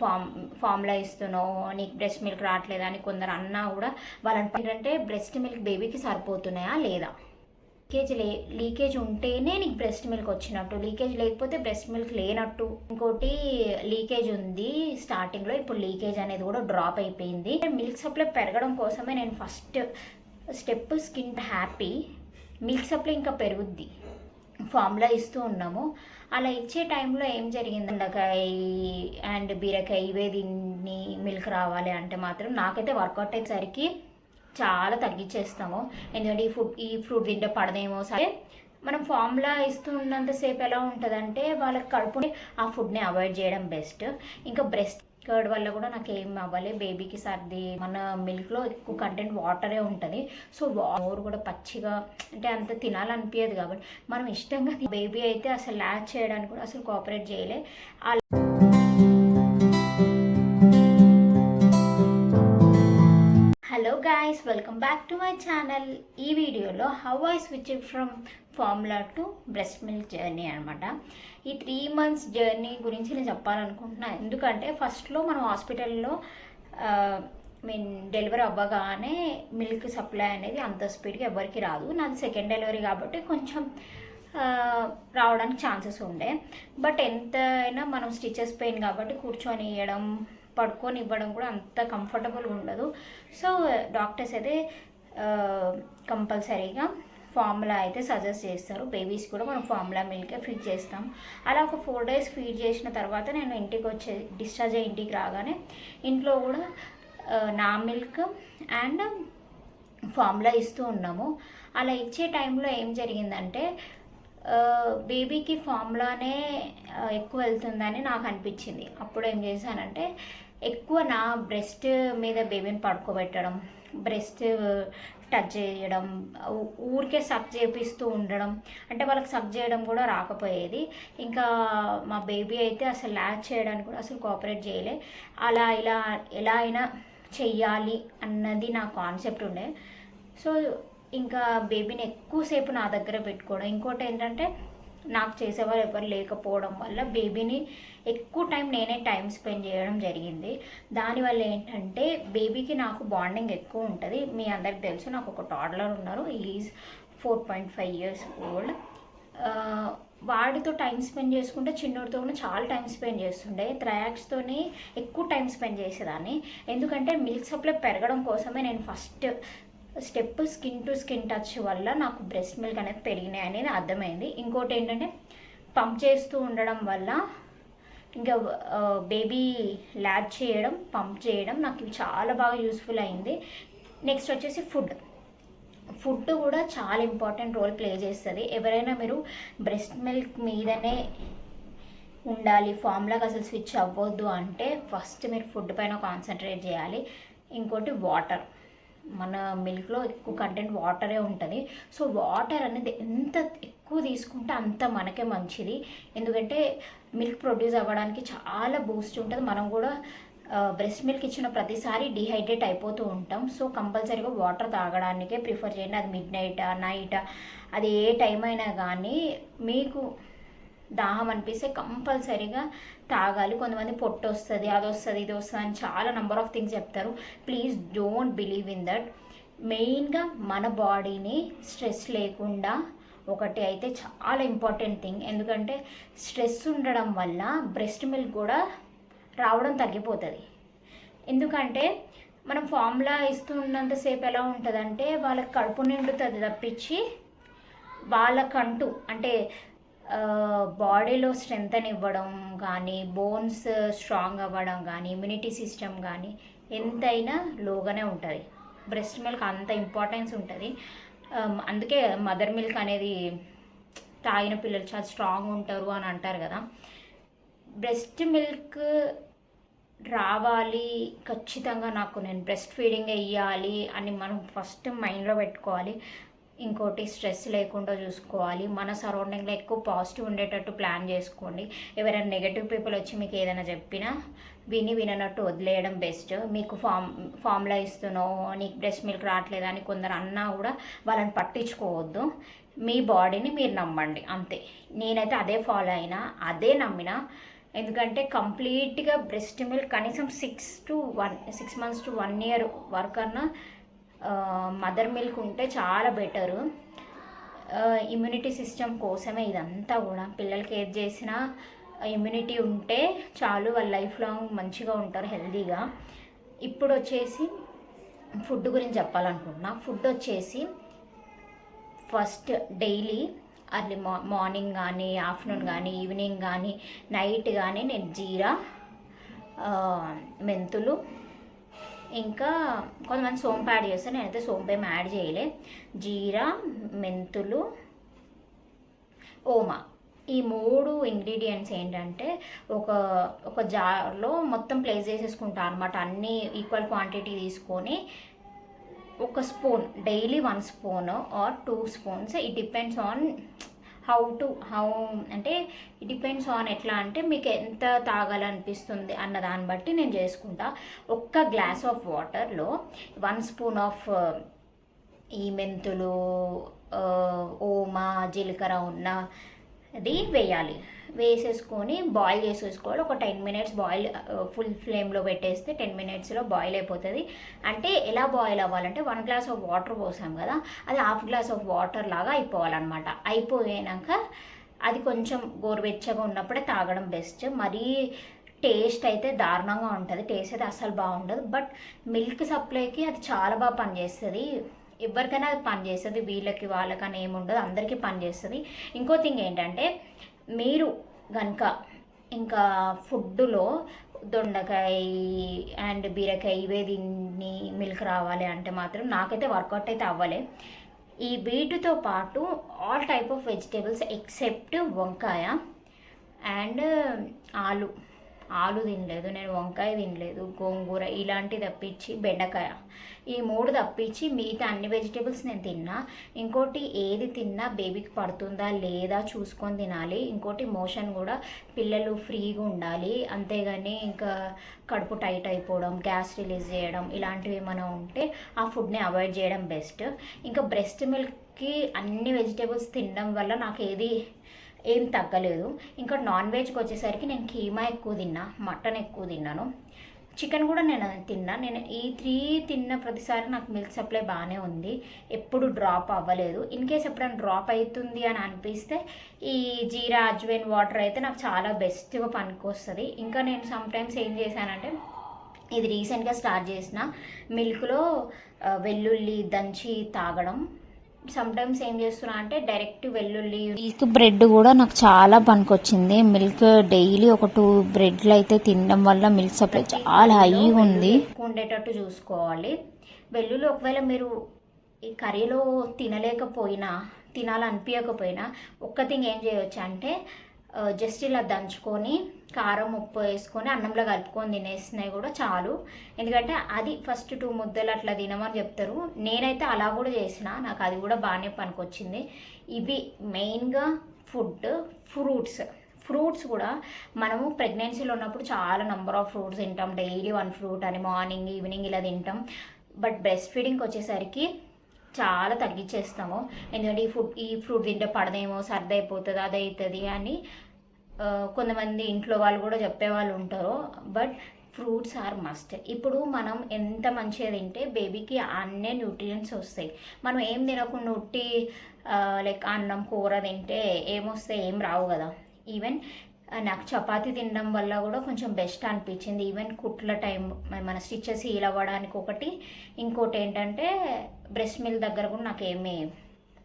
Form ఫామ్లా ఇస్తున్నావు నీకు breast milk రావట్లేదా అని కొందరు అన్నా కూడా వాళ్ళని ఏంటంటే బ్రెస్ట్ మిల్క్ బేబీకి సరిపోతున్నాయా లేదా? లీకేజ్ లే లీకేజ్ ఉంటేనే నీకు బ్రెస్ట్ మిల్క్ వచ్చినట్టు లీకేజ్ లేకపోతే బ్రెస్ట్ మిల్క్ లేనట్టు. ఇంకోటి లీకేజ్ ఉంది స్టార్టింగ్లో ఇప్పుడు లీకేజ్ అనేది కూడా డ్రాప్ అయిపోయింది. మిల్క్ సప్లై పెరగడం కోసమే నేను first step skin happy milk supply ఇంకా పెరుగుద్ది. ఫార్ములా ఇస్తూ ఉన్నాము. అలా ఇచ్చే టైంలో ఏం జరిగింది? ఉండకాయ అండ్ బీరకాయ ఇవే దీన్ని మిల్క్ రావాలి అంటే మాత్రం నాకైతే వర్కౌట్ అయ్యేసరికి చాలా తగ్గించేస్తాము ఎందుకంటే ఈ ఫుడ్ ఈ ఫ్రూట్ తింటే పడదేమో సరే. మనం ఫార్ములా ఇస్తున్నంతసేపు ఎలా ఉంటుందంటే వాళ్ళకి కడుపుని ఆ ఫుడ్ని అవాయిడ్ చేయడం బెస్ట్. ఇంకా బ్రెస్ట్ కర్డ్ వల్ల కూడా నాకు ఏం అవ్వాలి. బేబీకి సర్ది మన మిల్క్లో ఎక్కువ కంటెంట్ వాటరే ఉంటుంది. సో వాటర్ కూడా పచ్చిగా అంటే అంత తినాలనిపించదు కాబట్టి మనం ఇష్టంగా బేబీ అయితే అసలు ల్యాచ్ చేయడానికి కూడా అసలు కోఆపరేట్ చేయలే. Guys welcome back to my channel ఈ వీడియోలో how I switch from formula to breast milk journey అనమాట ఈ త్రీ మంత్స్ జర్నీ గురించి నేను చెప్పాలనుకుంటున్నాను ఎందుకంటే ఫస్ట్లో మనం హాస్పిటల్లో మీన్ డెలివరీ అవ్వగానే మిల్క్ సప్లై అనేది అంత స్పీడ్గా ఎవరికి రాదు. నాది సెకండ్ డెలివరీ కాబట్టి కొంచెం రావడానికి ఛాన్సెస్ ఉండే. బట్ ఎంత అయినా మనం స్టిచెస్ పెయిన్ కాబట్టి కూర్చొని ఇవ్వడం పడుకొని ఇవ్వడం కూడా అంత కంఫర్టబుల్గా ఉండదు. సో డాక్టర్స్ అయితే కంపల్సరీగా ఫార్ములా అయితే సజెస్ట్ చేస్తారు. బేబీస్ కూడా మనం ఫార్ములా మిల్కే ఫీడ్ చేస్తాం. అలా ఒక ఫోర్ డేస్ ఫీడ్ చేసిన తర్వాత నేను ఇంటికి వచ్చే డిశ్చార్జ్ అయ్యి ఇంటికి రాగానే ఇంట్లో కూడా నా మిల్క్ అండ్ ఫార్ములా ఇస్తూ ఉన్నాము. అలా ఇచ్చే టైంలో ఏం జరిగిందంటే బేబీకి ఫార్ములానే ఎక్కువ వెళ్తుందని నాకు అనిపించింది. అప్పుడు ఏం చేశానంటే ఎక్కువ నా బ్రెస్ట్ మీద బేబీని పడుకోబెట్టడం బ్రెస్ట్ టచ్ చేయడం ఊరికే సబ్ చేపిస్తూ ఉండడం అంటే వాళ్ళకి సబ్ చేయడం కూడా రాకపోయేది. ఇంకా మా బేబీ అయితే అసలు ల్యాచ్ చేయడానికి కూడా అసలు కోఆపరేట్ చేయలే. అలా ఇలా ఎలా అయినా చెయ్యాలి అన్నది నా కాన్సెప్ట్ ఉండే. సో ఇంకా బేబీని ఎక్కువసేపు నా దగ్గర పెట్టుకోవడం. ఇంకోటి ఏంటంటే నాకు చేసేవారు ఎవరు లేకపోవడం వల్ల బేబీని ఎక్కువ టైం నేనే టైం స్పెండ్ చేయడం జరిగింది. దానివల్ల ఏంటంటే బేబీకి నాకు బాండింగ్ ఎక్కువ ఉంటుంది. మీ అందరికి తెలుసు నాకు ఒక టాడ్లర్ ఉన్నారు. Is four point five years old వాడితో టైం స్పెండ్ చేసుకుంటే చిన్నోడితో కూడా చాలా టైం స్పెండ్ చేస్తుండే. త్రయాక్స్తోనే ఎక్కువ టైం స్పెండ్ చేసేదాన్ని. ఎందుకంటే మిల్క్ సప్లై పెరగడం కోసమే నేను first step skin to skin touch వల్ల నాకు బ్రెస్ట్ మిల్క్ అనేది పెరిగినాయి అనేది అర్థమైంది. ఇంకోటి ఏంటంటే పంప్ చేస్తూ ఉండడం వల్ల ఇంకా బేబీ ల్యాడ్ చేయడం పంప్ చేయడం నాకు చాలా బాగా యూస్ఫుల్ అయింది. నెక్స్ట్ వచ్చేసి ఫుడ్. ఫుడ్ కూడా చాలా ఇంపార్టెంట్ రోల్ ప్లే చేస్తుంది. ఎవరైనా మీరు బ్రెస్ట్ మిల్క్ మీదనే ఉండాలి ఫామ్లాగా అసలు స్విచ్ అవ్వద్దు అంటే ఫస్ట్ మీరు ఫుడ్ పైన కాన్సన్ట్రేట్ చేయాలి. ఇంకోటి వాటర్. మన మిల్క్లో ఎక్కువ కంటెంట్ వాటరే ఉంటుంది. సో వాటర్ అనేది ఎంత ఎక్కువ తీసుకుంటే అంత మనకే మంచిది. ఎందుకంటే మిల్క్ ప్రొడ్యూస్ అవ్వడానికి చాలా బూస్ట్ ఉంటుంది. మనం కూడా బ్రెస్ట్ మిల్క్ ఇచ్చిన ప్రతిసారి డిహైడ్రేట్ అయిపోతూ ఉంటాం. సో కంపల్సరీగా వాటర్ తాగడానికే ప్రిఫర్ చేయండి. అది మిడ్ నైట్ నైట్ అది ఏ టైం అయినా కానీ మీకు దాహం అనిపిస్తే కంపల్సరీగా తాగాలి. కొంతమంది పొట్టు వస్తుంది అది వస్తుంది ఇది వస్తుంది అని చాలా నెంబర్ ఆఫ్ థింగ్స్ చెప్తారు. Please don't believe in that మెయిన్గా మన బాడీని స్ట్రెస్ లేకుండా ఒకటి అయితే చాలా ఇంపార్టెంట్ థింగ్ ఎందుకంటే స్ట్రెస్ ఉండడం వల్ల బ్రెస్ట్ మిల్క్ కూడా రావడం తగ్గిపోతుంది. ఎందుకంటే మనం ఫార్ములా ఇస్తున్నంతసేపు ఎలా ఉంటుందంటే వాళ్ళకి కడుపు నిండుతుంది తప్పించి వాళ్ళకంటూ అంటే బాడీలో స్ట్రెంగ్త్ ఇవ్వడం కానీ బోన్స్ స్ట్రాంగ్ అవ్వడం కానీ ఇమ్యూనిటీ సిస్టమ్ కానీ ఎంతైనా లోగానే ఉంటుంది. బ్రెస్ట్ మిల్క్ అంత ఇంపార్టెన్స్ ఉంటుంది. అందుకే మదర్ మిల్క్ అనేది తాగిన పిల్లలు చాలా స్ట్రాంగ్ ఉంటారు అని అంటారు కదా. బ్రెస్ట్ మిల్క్ రావాలి ఖచ్చితంగా నాకు నేను బ్రెస్ట్ ఫీడింగ్ వేయాలి అని మనం ఫస్ట్ మైండ్లో పెట్టుకోవాలి. ఇంకోటి స్ట్రెస్ లేకుండా చూసుకోవాలి. మన సరౌండింగ్లో ఎక్కువ పాజిటివ్ ఉండేటట్టు ప్లాన్ చేసుకోండి. ఎవరైనా నెగటివ్ పీపుల్ వచ్చి మీకు ఏదైనా చెప్పినా విని విననట్టు వదిలేయడం బెస్ట్. మీకు ఫామ్ ఫామ్లా ఇస్తున్నావు నీకు బ్రెస్ట్ మిల్క్ రావట్లేదు అని కొందరు అన్నా కూడా వాళ్ళని పట్టించుకోవద్దు. మీ బాడీని మీరు నమ్మండి. అంతే. నేనైతే అదే ఫాలో అయినా అదే నమ్మిన ఎందుకంటే కంప్లీట్గా బ్రెస్ట్ మిల్క్ కనీసం six to one six months to one year వరకు అన్నా మదర్ మిల్క్ ఉంటే చాలా బెటరు ఇమ్యూనిటీ సిస్టమ్ కోసమే ఇదంతా కూడా. పిల్లలకి ఏది చేసినా ఇమ్యూనిటీ ఉంటే చాలు వాళ్ళ లైఫ్ లాంగ్ మంచిగా ఉంటారు హెల్దీగా ఇప్పుడు వచ్చేసి ఫుడ్ గురించి చెప్పాలనుకుంటున్నా. ఫుడ్ వచ్చేసి ఫస్ట్ డైలీ అర్లీ మా మార్నింగ్ కానీ ఆఫ్టర్నూన్ కానీ ఈవినింగ్ కానీ నైట్ కానీ నేను జీరా మెంతులు ఇంకా కొంతమంది సోంపు యాడ్ చేస్తారు. నేనైతే సోంపు ఏమి యాడ్ చేయలే. జీరా మెంతులు ఓమా. ఈ మూడు ఇంగ్రీడియంట్స్ ఏంటంటే ఒక ఒక జార్లో మొత్తం ప్లేస్ చేసేసుకుంటాను అనమాట అన్నీ ఈక్వల్ క్వాంటిటీ తీసుకొని ఒక spoon daily one spoon or two spoons it depends on how to how అంటే ఇట్ డిపెండ్స్ ఆన్ ఎట్లా అంటే మీకు ఎంత తాగాలనిపిస్తుంది అన్న దాన్ని బట్టి నేను చేసుకుంటా. ఒక్క గ్లాస్ ఆఫ్ వాటర్లో వన్ స్పూన్ ఆఫ్ ఈ మెంతులు uh, ఓమా జీలకర్ర ఉన్న అది వేయాలి. వేసేసుకొని బాయిల్ చేసేసుకోవాలి. ఒక టెన్ మినిట్స్ బాయిల్ ఫుల్ ఫ్లేమ్లో పెట్టేస్తే టెన్ మినిట్స్లో బాయిల్ అయిపోతుంది. అంటే ఎలా బాయిల్ అవ్వాలంటే వన్ గ్లాస్ ఆఫ్ వాటర్ పోసాం కదా అది హాఫ్ గ్లాస్ ఆఫ్ వాటర్ లాగా అయిపోవాలన్నమాట. అయిపోయాక అది కొంచెం గోరువెచ్చగా ఉన్నప్పుడే తాగడం బెస్ట్ మరీ టేస్ట్ అయితే దారుణంగా ఉంటుంది. టేస్ట్ అయితే అసలు బాగుండదు. బట్ మిల్క్ సప్లైకి అది చాలా బాగా పనిచేస్తుంది. ఎవరికైనా పనిచేస్తుంది వీళ్ళకి వాళ్ళకని ఏముండదు అందరికీ పనిచేస్తుంది ఇంకో థింగ్ ఏంటంటే మీరు కనుక ఇంకా ఫుడ్లో దొండకాయ అండ్ బీరకాయ ఇవే దీన్ని మిల్క్ రావాలి అంటే మాత్రం నాకైతే వర్కౌట్ అయితే అవ్వలే. ఈ వీటితో పాటు all type of vegetables except వంకాయ అండ్ ఆలు. ఆలు తినలేదు నేను వంకాయ తినలేదు గోంగూర ఇలాంటి తప్పించి బెండకాయ. ఈ మూడు తప్పించి మిగతా అన్ని వెజిటేబుల్స్ నేను తిన్నా. ఇంకోటి ఏది తిన్నా బేబీకి పడుతుందా లేదా చూసుకొని తినాలి. ఇంకోటి మోషన్ కూడా పిల్లలు ఫ్రీగా ఉండాలి. అంతేగాని ఇంకా కడుపు టైట్ అయిపోవడం గ్యాస్ రిలీజ్ చేయడం ఇలాంటివి ఏమైనా ఉంటే ఆ ఫుడ్ని అవాయిడ్ చేయడం బెస్ట్. ఇంకా బ్రెస్ట్ మిల్క్కి అన్ని వెజిటేబుల్స్ తినడం వల్ల నాకు ఏది ఏం తగ్గలేదు. ఇంకా నాన్ వెజ్కి వచ్చేసరికి నేను కీమా ఎక్కువ తిన్నా మటన్ ఎక్కువ తిన్నాను. చికెన్ కూడా నేను తిన్నా. నేను ఈ త్రీ తిన్న ప్రతిసారి నాకు మిల్క్ సప్లై బాగానే ఉంది. ఎప్పుడు డ్రాప్ అవ్వలేదు. ఇన్ కేస్ ఎప్పుడైనా డ్రాప్ అవుతుంది అని అనిపిస్తే ఈ జీరా అజ్వైన్ వాటర్ అయితే నాకు చాలా బెస్ట్గా పనికొస్తుంది. ఇంకా నేను సమ్టైమ్స్ ఏం చేశానంటే ఇది రీసెంట్గా స్టార్ట్ చేసిన మిల్క్లో వెల్లుల్లి దంచి తాగడం. సమ్ టైమ్స్ ఏం చేస్తున్నా అంటే డైరెక్ట్ వెల్లుల్లి మిల్క్ బ్రెడ్ కూడా నాకు చాలా పనికొచ్చింది. మిల్క్ డైలీ ఒక టూ బ్రెడ్లు అయితే తినడం వల్ల మిల్క్ సప్లై చాలా హై ఉంది. ఉండేటట్టు చూసుకోవాలి. వెల్లుల్లి ఒకవేళ మీరు ఈ కర్రీలో తినలేకపోయినా తినాలనిపించకపోయినా ఒక్క థింగ్ ఏం చేయొచ్చు అంటే జస్ట్ ఇలా దంచుకొని కారం ఉప్పు వేసుకొని అన్నంలో కలుపుకొని తినేసినాయి కూడా చాలు. ఎందుకంటే అది ఫస్ట్ టూ ముద్దలు అట్లా తినమని చెప్తారు. నేనైతే అలా కూడా చేసిన నాకు అది కూడా బాగానే పనికొచ్చింది. ఇవి మెయిన్గా ఫుడ్ ఫ్రూట్స్. ఫ్రూట్స్ కూడా మనము ప్రెగ్నెన్సీలో ఉన్నప్పుడు చాలా నెంబర్ ఆఫ్ ఫ్రూట్స్ తింటాం. డైలీ వన్ ఫ్రూట్ అని మార్నింగ్ ఈవినింగ్ ఇలా తింటాం. బట్ బ్రెస్ట్ ఫీడింగ్కి వచ్చేసరికి చాలా తగ్గించేస్తాము ఎందుకంటే ఈ ఫుడ్ ఈ ఫ్రూట్ తింటే పడదేమో సర్ది అయిపోతుంది అది అవుతుంది అని కొంతమంది ఇంట్లో వాళ్ళు కూడా చెప్పేవాళ్ళు ఉంటారు. బట్ ఫ్రూట్స్ ఆర్ మస్ట్ ఇప్పుడు మనం ఎంత మంచిగా తింటే బేబీకి అన్నే న్యూట్రియంట్స్ వస్తాయి. మనం ఏం తినకుండా ఉట్టి లైక్ అన్నం కూర తింటే ఏమొస్తే ఏం రావు కదా. ఈవెన్ నాకు చపాతీ తినడం వల్ల కూడా కొంచెం బెస్ట్ అనిపించింది. ఈవెన్ కుట్ల టైం మన స్టిచెస్ హీల్ అవ్వడానికి ఒకటి. ఇంకోటి ఏంటంటే బ్రెస్ట్ మిల్క్ దగ్గర కూడా నాకు ఏమీ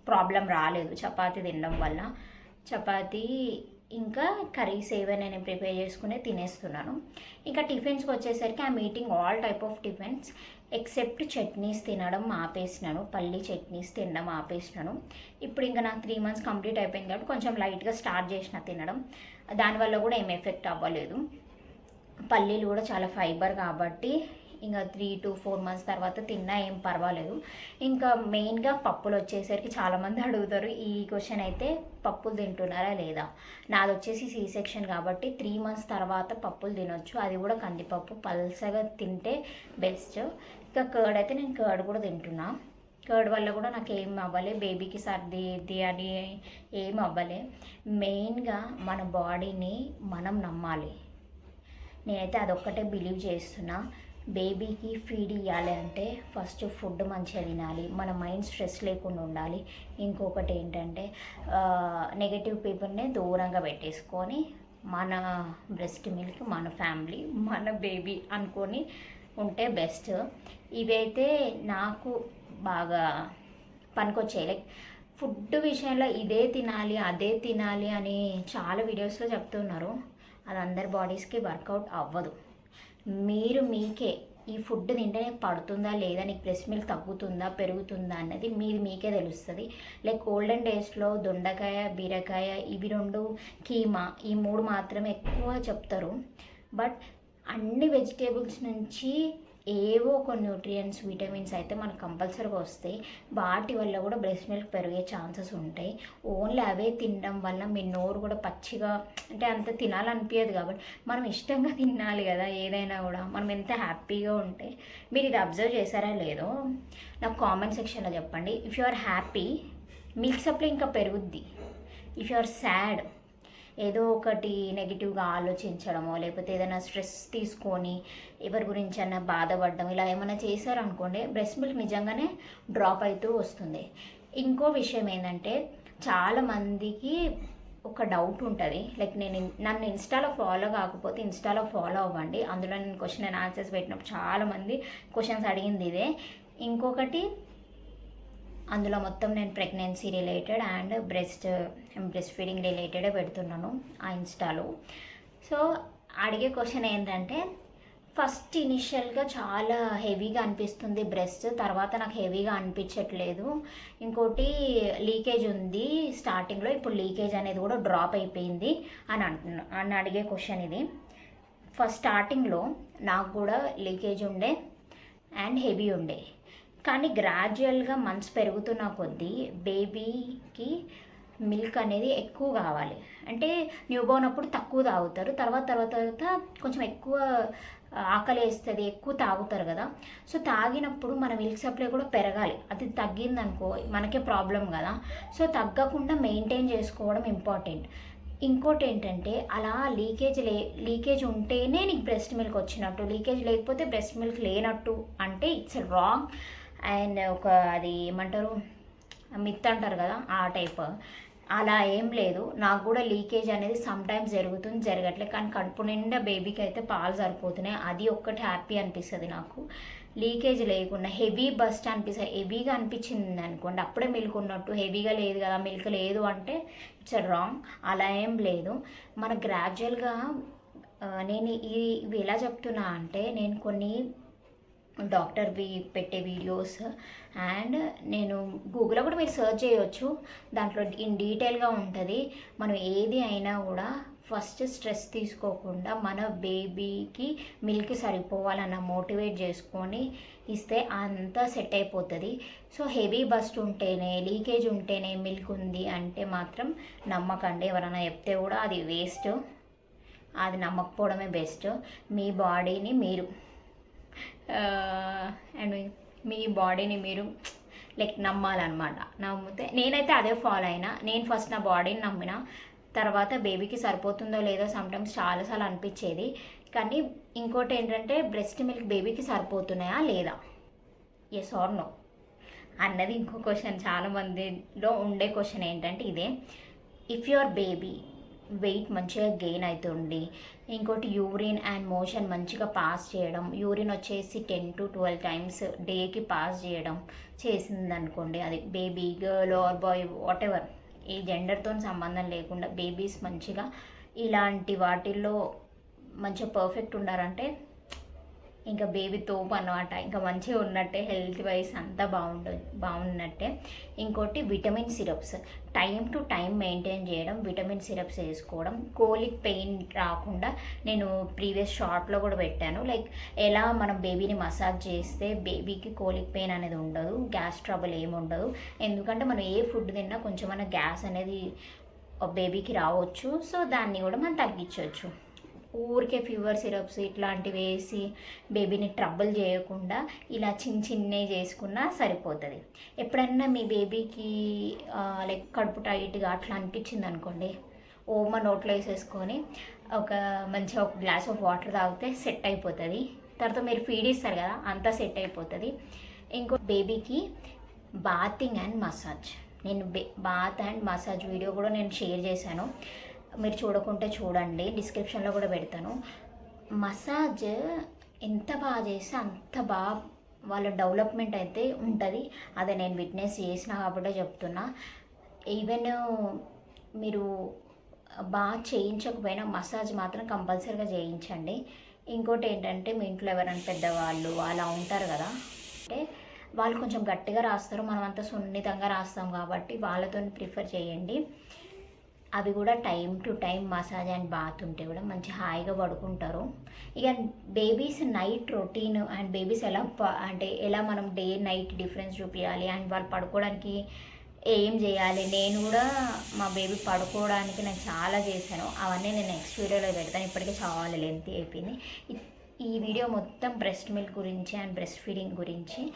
ప్రాబ్లం రాలేదు చపాతీ తినడం వల్ల. చపాతీ ఇంకా కర్రీస్ ఏవైనా నేను ప్రిపేర్ చేసుకునే తినేస్తున్నాను. ఇంకా టిఫిన్స్కి వచ్చేసరికి I'm eating all type of tiffins except chutneys తినడం ఆపేసినాను. పల్లి చట్నీస్ తినడం ఆపేసినాను. ఇప్పుడు ఇంకా నాకు త్రీ మంత్స్ కంప్లీట్ అయిపోయింది కాబట్టి కొంచెం లైట్గా స్టార్ట్ చేసిన తినడం. దానివల్ల కూడా ఏం ఎఫెక్ట్ అవ్వలేదు. పల్లీలు కూడా చాలా ఫైబర్ కాబట్టి ఇంకా త్రీ టు ఫోర్ మంత్స్ తర్వాత తిన్నా ఏం పర్వాలేదు. ఇంకా మెయిన్గా పప్పులు వచ్చేసరికి చాలామంది అడుగుతారు ఈ క్వశ్చన్ అయితే పప్పులు తింటున్నారా లేదా? నాది వచ్చేసి సీ సెక్షన్ కాబట్టి త్రీ మంత్స్ తర్వాత పప్పులు తినొచ్చు. అది కూడా కందిపప్పు పల్సగా తింటే బెస్ట్. ఇంకా కర్డ్ అయితే నేను కర్డ్ కూడా తింటున్నా. కర్డ్ వల్ల కూడా నాకు ఏం అవ్వలే. బేబీకి సర్ది ఇది అని ఏం అవ్వలే. మెయిన్గా మన బాడీని మనం నమ్మాలి. నేనైతే అదొక్కటే బిలీవ్ చేస్తున్నా. బేబీకి ఫీడ్ ఇవ్వాలి అంటే ఫస్ట్ ఫుడ్ మంచిగా తినాలి. మన మైండ్ స్ట్రెస్ లేకుండా ఉండాలి. ఇంకొకటి ఏంటంటే నెగటివ్ పీపుల్ని దూరంగా పెట్టేసుకొని మన బ్రెస్ట్ మిల్క్ మన ఫ్యామిలీ మన బేబీ అనుకొని ఉంటే బెస్ట్ ఇవైతే నాకు బాగా పనికొచ్చాయి. లైక్ ఫుడ్ విషయంలో ఇదే తినాలి అదే తినాలి అని చాలా వీడియోస్లో చెప్తున్నారు. అది అందరి బాడీస్కి వర్కౌట్ అవ్వదు. మీరు మీకే ఈ ఫుడ్ తింటే నీకు పడుతుందా లేదా నీకు బ్రెస్ట్ మిల్క్ తగ్గుతుందా పెరుగుతుందా అన్నది మీది మీకే తెలుస్తుంది. లైక్ ఓల్డెన్ డేస్లో దొండకాయ బీరకాయ ఇవి రెండు కీమా ఈ మూడు మాత్రమే ఎక్కువ చెప్తారు. బట్ అన్ని వెజిటేబుల్స్ నుంచి ఏవో కొన్ని న్యూట్రియంట్స్ విటమిన్స్ అయితే మనకు కంపల్సరీగా వస్తాయి. వాటి వల్ల కూడా బ్రెస్ట్ మిల్క్ పెరిగే ఛాన్సెస్ ఉంటాయి. ఓన్లీ అవే తినడం వల్ల మీ నోరు కూడా పచ్చిగా అంటే అంత తినాలనిపించదు కాబట్టి మనం ఇష్టంగా తినాలి కదా ఏదైనా కూడా. మనం ఎంత హ్యాపీగా ఉంటే. మీరు ఇది అబ్జర్వ్ చేశారా లేదో నాకు కామెంట్ సెక్షన్లో చెప్పండి. If you are happy milk supply ఇంకా పెరుగుద్ది. ఇఫ్ యు ఆర్ సాడ్ ఏదో ఒకటి నెగిటివ్గా ఆలోచించడమో లేకపోతే ఏదైనా స్ట్రెస్ తీసుకొని ఎవరి గురించి అన్న బాధపడడం ఇలా ఏమైనా చేశారనుకోండి బ్రెస్ట్ మిల్క్ నిజంగానే డ్రాప్ అవుతూ వస్తుంది. ఇంకో విషయం ఏంటంటే చాలామందికి ఒక డౌట్ ఉంటుంది. లైక్ నేను నన్ను ఇన్స్టాలో ఫాలో కాకపోతే ఇన్స్టాలో ఫాలో అవ్వండి. అందులో నేను క్వశ్చన్ అండ్ ఆన్సర్స్ పెట్టినప్పుడు చాలామంది క్వశ్చన్స్ అడిగింది ఇదే. ఇంకొకటి అందులో మొత్తం నేను pregnancy related and breast breast feeding రిలేటెడే పెడుతున్నాను ఆ ఇన్స్టాలో. సో అడిగే క్వశ్చన్ ఏంటంటే ఫస్ట్ ఇనిషియల్గా చాలా హెవీగా అనిపిస్తుంది బ్రెస్ట్ తర్వాత నాకు హెవీగా అనిపించట్లేదు. ఇంకోటి లీకేజ్ ఉంది స్టార్టింగ్లో ఇప్పుడు లీకేజ్ అనేది కూడా డ్రాప్ అయిపోయింది అని అంటున్నా అని అడిగే క్వశ్చన్ ఇది. ఫస్ట్ స్టార్టింగ్లో నాకు కూడా లీకేజ్ ఉండే అండ్ హెవీ ఉండే. కానీ గ్రాడ్యువల్గా మంత్స్ పెరుగుతున్న కొద్దీ బేబీకి మిల్క్ అనేది ఎక్కువ కావాలి. అంటే న్యూబోర్న్ అప్పుడు తక్కువ తాగుతారు. తర్వాత తర్వాత తర్వాత కొంచెం ఎక్కువ ఆకలి వేస్తుంది ఎక్కువ తాగుతారు కదా. సో తాగినప్పుడు మన మిల్క్ సప్లై కూడా పెరగాలి. అది తగ్గిందనుకో మనకే ప్రాబ్లం కదా. సో తగ్గకుండా మెయింటైన్ చేసుకోవడం ఇంపార్టెంట్ ఇంకోటి ఏంటంటే అలా లీకేజ్ లే లీకేజ్ ఉంటేనే నీకు బ్రెస్ట్ మిల్క్ వచ్చినట్టు. లీకేజ్ లేకపోతే బ్రెస్ట్ మిల్క్ లేనట్టు అంటే ఇట్స్ రాంగ్ అండ్ ఒక అది ఏమంటారు? మిత్ అంటారు కదా ఆ టైప్. అలా ఏం లేదు. నాకు కూడా లీకేజ్ అనేది సమ్ టైమ్స్ జరుగుతుంది జరగట్లేదు కానీ కడుపు నిండా బేబీకి అయితే పాలు సరిపోతున్నాయి. అది ఒక్కటి హ్యాపీ అనిపిస్తుంది నాకు. లీకేజ్ లేకుండా హెవీ బస్ట్ అనిపిస్తుంది. హెవీగా అనిపించింది అనుకోండి అప్పుడే మిల్క్ ఉన్నట్టు. హెవీగా లేదు కదా మిల్క్ లేదు అంటే ఇట్స్ రాంగ్. అలా ఏం లేదు. మన గ్రాడ్యువల్గా నేను ఇవి ఎలా చెప్తున్నా అంటే నేను కొన్ని డాక్టర్వి పెట్టే వీడియోస్. అండ్ నేను గూగుల్లో కూడా మీరు సెర్చ్ చేయొచ్చు. దాంట్లో ఇన్ డీటెయిల్గా ఉంటుంది. మనం ఏది అయినా కూడా ఫస్ట్ స్ట్రెస్ తీసుకోకుండా మన బేబీకి మిల్క్ సరిపోవాలన్న మోటివేట్ చేసుకొని ఇస్తే అంతా సెట్ అయిపోతుంది. సో హెవీ బస్ట్ ఉంటేనే లీకేజ్ ఉంటేనే మిల్క్ ఉంది అంటే మాత్రం నమ్మకండి. ఎవరైనా చెప్తే కూడా అది వేస్ట్. అది నమ్మకపోవడమే బెస్ట్. మీ బాడీని మీరు అండ్ మీ బాడీని మీరు లైక్ నమ్మాలన్నమాట. నమ్మితే నేనైతే అదే ఫాలో అయినా నేను ఫస్ట్ నా బాడీని నమ్మిన తర్వాత బేబీకి సరిపోతుందో లేదో సమ్టైమ్స్ చాలాసార్లు అనిపించేది. కానీ ఇంకోటి ఏంటంటే బ్రెస్ట్ మిల్క్ బేబీకి సరిపోతున్నాయా లేదా? ఎస్ ఆర్ నో అన్నది ఇంకో క్వశ్చన్ చాలా మందిలో ఉండే క్వశ్చన్ ఏంటంటే ఇదే. ఇఫ్ యువర్ బేబీ వెయిట్ మంచిగా గెయిన్ అవుతుంది ఇంకోటి యూరిన్ అండ్ మోషన్ మంచిగా పాస్ చేయడం యూరిన్ వచ్చేసి టెన్ టు ట్వెల్వ్ టైమ్స్ డేకి పాస్ చేయడం చేసింది అనుకోండి అది baby girl or boy whatever ఈ జెండర్తో సంబంధం లేకుండా బేబీస్ మంచిగా ఇలాంటి వాటిల్లో మంచిగా పర్ఫెక్ట్ ఉన్నారంటే ఇంకా బేబీ తోపు అనమాట ఇంకా మంచిగా ఉన్నట్టే హెల్త్ వైజ్ అంతా బాగుండు బాగున్నట్టే. ఇంకోటి vitamin syrups time to time maintain చేయడం విటమిన్ సిరప్స్ వేసుకోవడం. కోలిక్ పెయిన్ రాకుండా నేను ప్రీవియస్ షార్ట్లో కూడా పెట్టాను. లైక్ ఎలా మనం బేబీని మసాజ్ చేస్తే బేబీకి కోలిక్ పెయిన్ అనేది ఉండదు గ్యాస్ ట్రబుల్ ఏమి ఉండదు. ఎందుకంటే మనం ఏ ఫుడ్ తిన్నా కొంచెం గ్యాస్ అనేది బేబీకి రావచ్చు. సో దాన్ని కూడా మనం తగ్గించవచ్చు. ఊరికే ఫీవర్ సిరప్స్ ఇట్లాంటివి వేసి బేబీని ట్రబుల్ చేయకుండా ఇలా చిన్న చిన్నవి చేసుకున్నా సరిపోతుంది. ఎప్పుడన్నా మీ బేబీకి లైక్ కడుపు టైట్గా అట్లా అనిపించింది అనుకోండి ఓమ నోట్లో వేసేసుకొని ఒక మంచిగా ఒక గ్లాస్ ఆఫ్ వాటర్ తాగితే సెట్ అయిపోతుంది. తర్వాత మీరు ఫీడ్ ఇస్తారు కదా అంతా సెట్ అయిపోతుంది. ఇంకో బేబీకి బాతింగ్ అండ్ మసాజ్. నేను బే బాత్ అండ్ మసాజ్ వీడియో కూడా నేను షేర్ చేశాను. మీరు చూడకుంటే చూడండి డిస్క్రిప్షన్లో కూడా పెడతాను. మసాజ్ ఎంత బాగా చేస్తే అంత బాగా వాళ్ళ డెవలప్మెంట్ అయితే ఉంటుంది. అదే నేను విట్నెస్ చేసిన కాబట్టే చెప్తున్నా. ఈవెన్ మీరు బాగా చేయించకపోయినా మసాజ్ మాత్రం కంపల్సరీగా చేయించండి. ఇంకోటి ఏంటంటే మీ ఇంట్లో ఎవరైనా పెద్దవాళ్ళు అలా ఉంటారు కదా అంటే వాళ్ళు కొంచెం గట్టిగా రాస్తారు. మనం అంత సున్నితంగా రాస్తాం కాబట్టి వాళ్ళతో ప్రిఫర్ చేయండి. అవి కూడా time to time massage and bath ఉంటే కూడా మంచి హాయిగా పడుకుంటారు. ఇక babies night routine and babies ఎలా అంటే ఎలా మనం డే నైట్ డిఫరెన్స్ చూపించాలి అండ్ వాళ్ళు పడుకోవడానికి ఏం చేయాలి? నేను కూడా మా బేబీ పడుకోవడానికి నేను చాలా చేశాను. అవన్నీ నేను నెక్స్ట్ వీడియోలో పెడతాను. ఇప్పటికే చాలా లెంత్ అయిపోయింది. ఈ- ఈ వీడియో మొత్తం బ్రెస్ట్ మిల్క్ గురించి అండ్ బ్రెస్ట్ ఫీడింగ్ గురించి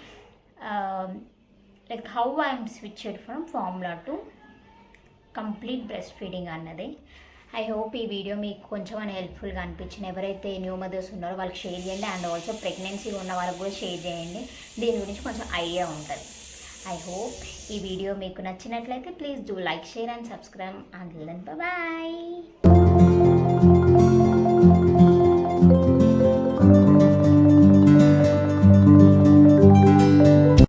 like how I'm switched from formula to complete breast feeding అన్నది. ఐ హోప్ ఈ వీడియో మీకు కొంచెం అని హెల్ప్ఫుల్గా అనిపించింది ఎవరైతే న్యూ మదర్స్ ఉన్నారో వాళ్ళకి షేర్ చేయండి. అండ్ ఆల్సో ప్రెగ్నెన్సీ ఉన్న వాళ్ళకి కూడా షేర్ చేయండి. దీని గురించి కొంచెం ఐడియా ఉంటుంది. ఐ హోప్ ఈ వీడియో మీకు నచ్చినట్లయితే please do like share and subscribe and bye